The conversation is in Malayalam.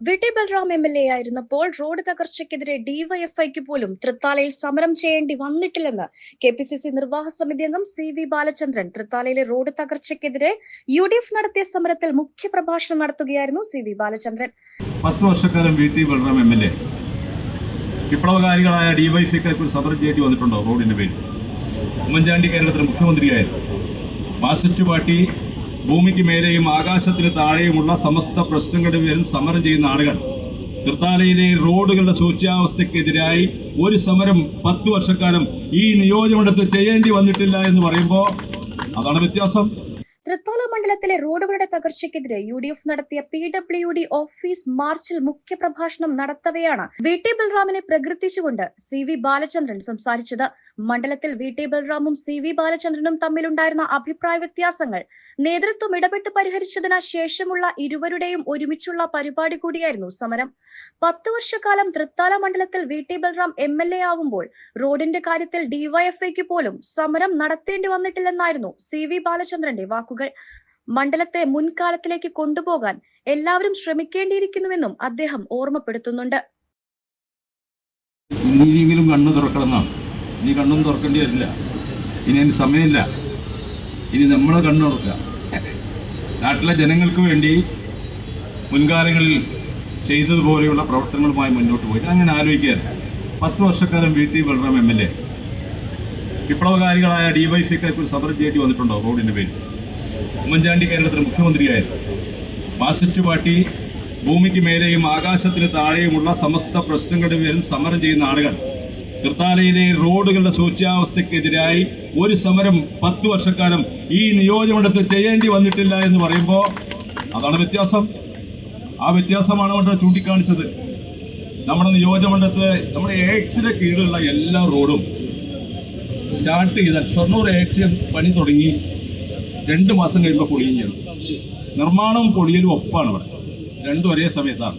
V. T. Balram M. L. A. ആയിരുന്നപ്പോൾ റോഡ് തകർച്ചയ്ക്കെതിരെ ഡിവൈഎഫ്ഐക്ക് പോലും തൃത്താലയിൽ സമരം ചെയ്യേണ്ടി വന്നിട്ടില്ലെന്ന് കെ പി സി സി നിർവാഹക സമിതി അംഗം സി വി ബാലചന്ദ്രൻ തൃത്താലയിലെ റോഡ് തകർച്ചയ്ക്കെതിരെ യു ഡി എഫ് നടത്തിയ സമരത്തിൽ മുഖ്യ പ്രഭാഷണം നടത്തുകയായിരുന്നു സി വി ബാലചന്ദ്രൻ. പത്ത് വർഷക്കാലം V. T. Balram M. L. A. വിപ്ലവകാരികളായ ഡിവൈഫിക്കാർക്ക് ഒരു സമരം ചെയ്യേണ്ടി വന്നിട്ടുണ്ടോ റോഡിന്റെ പേരിൽ? ഉമ്മൻചാണ്ടി കേരളത്തിലെ മുഖ്യമന്ത്രിയായിരുന്നു. മാർസിസ്റ്റ് പാർട്ടി ഭൂമിക്ക് മേലെയും ആകാശത്തിന് താഴെയുമുള്ള സമസ്ത പ്രശ്നങ്ങളുടെ പേരും സമരം ചെയ്യുന്ന ആളുകൾ. തൃത്താലയിലെ റോഡുകളുടെ ശോച്യാവസ്ഥയ്ക്കെതിരായി ഒരു സമരം പത്ത് വർഷക്കാലം ഈ നിയോജകമണ്ഡലത്തിൽ ചെയ്യേണ്ടി വന്നിട്ടില്ല എന്ന് പറയുമ്പോൾ അതാണ് വ്യത്യാസം. തൃത്താല മണ്ഡലത്തിലെ റോഡുകളുടെ തകർച്ചയ്ക്കെതിരെ യു ഡി എഫ് നടത്തിയ പി ഡബ്ല്യു ഡി ഓഫീസ് മാർച്ചിൽ മുഖ്യപ്രഭാഷണം നടത്തവെയാണ് വി ടി ബൽറാമിനെ പ്രകീർത്തിച്ചുകൊണ്ട് സി വി ബാലചന്ദ്രൻ സംസാരിച്ചത്. മണ്ഡലത്തിൽ വി ടി ബൽറാമും സി വി ബാലചന്ദ്രനും തമ്മിലുണ്ടായിരുന്ന അഭിപ്രായ വ്യത്യാസങ്ങൾ നേതൃത്വം ഇടപെട്ട് പരിഹരിച്ചതിന് ശേഷമുള്ള ഇരുവരുടെയും ഒരുമിച്ചുള്ള പരിപാടി കൂടിയായിരുന്നു സമരം. പത്ത് വർഷക്കാലം തൃത്താല മണ്ഡലത്തിൽ V T Balram M L A ആവുമ്പോൾ റോഡിന്റെ കാര്യത്തിൽ ഡിവൈഎഫ്ഐക്ക് പോലും സമരം നടത്തേണ്ടി വന്നിട്ടില്ലെന്നായിരുന്നു സി വി ബാലചന്ദ്രന്റെ വാക്കുകൾ. മണ്ഡലത്തെ മുൻകാലത്തിലേക്ക് കൊണ്ടുപോകാൻ എല്ലാവരും ശ്രമിക്കേണ്ടിയിരിക്കുന്നുവെന്നും അദ്ദേഹം ഓർമ്മപ്പെടുത്തുന്നുണ്ട്. ഇനിയെങ്കിലും കണ്ണു തുറക്കണമെന്നാണ്. ഇനി കണ്ണും തുറക്കേണ്ടി വരില്ല. ഇനി അതിന് സമയമില്ല. ഇനി നമ്മളെ കണ്ണു തുറക്കുക. നാട്ടിലെ ജനങ്ങൾക്ക് വേണ്ടി മുൻകാലങ്ങളിൽ ചെയ്തതുപോലെയുള്ള പ്രവർത്തനങ്ങളുമായി മുന്നോട്ട് പോയി അങ്ങനെ ആലോചിക്കുക പത്ത് വർഷക്കാലം V T Balaram M L A. വിപ്ലവകാരികളായ ഡിവൈഫിക്കാർക്ക് ഒരു സമരം ചെയ്യേണ്ടി വന്നിട്ടുണ്ടോ റോഡിന്റെ പേരിൽ? ഉമ്മൻചാണ്ടി കേരളത്തിലെ മുഖ്യമന്ത്രിയായിരുന്നു. മാർസിസ്റ്റ് പാർട്ടി ഭൂമിക്ക് മേലെയും ആകാശത്തിന് താഴെയുമുള്ള സമസ്ത പ്രശ്നങ്ങളുടെ പേരിൽ സമരം ചെയ്യുന്ന ആളുകൾ തൃത്താലയിലെ റോഡുകളുടെ ശോച്യാവസ്ഥക്കെതിരായി ഒരു സമരം പത്ത് വർഷക്കാലം ഈ നിയോജകമണ്ഡലത്തിൽ ചെയ്യേണ്ടി വന്നിട്ടില്ല എന്ന് പറയുമ്പോൾ അതാണ് വ്യത്യാസം. ആ വ്യത്യാസമാണ് അവിടെ ചൂണ്ടിക്കാണിച്ചത്. നമ്മുടെ നിയോജകമണ്ഡലത്തിലെ നമ്മുടെ എക്സിന്റെ കീഴിലുള്ള എല്ലാ റോഡും സ്റ്റാർട്ട് ചെയ്താൽ ഷൊർണൂർ എക്സ് പണി തുടങ്ങി രണ്ട് മാസം കഴിയുമ്പോൾ പൊളിയും ചെയ്യണം നിർമ്മാണവും പൊളിയലും ഒപ്പാണ് ഇവിടെ. രണ്ടും ഒരേ സമയത്താണ്.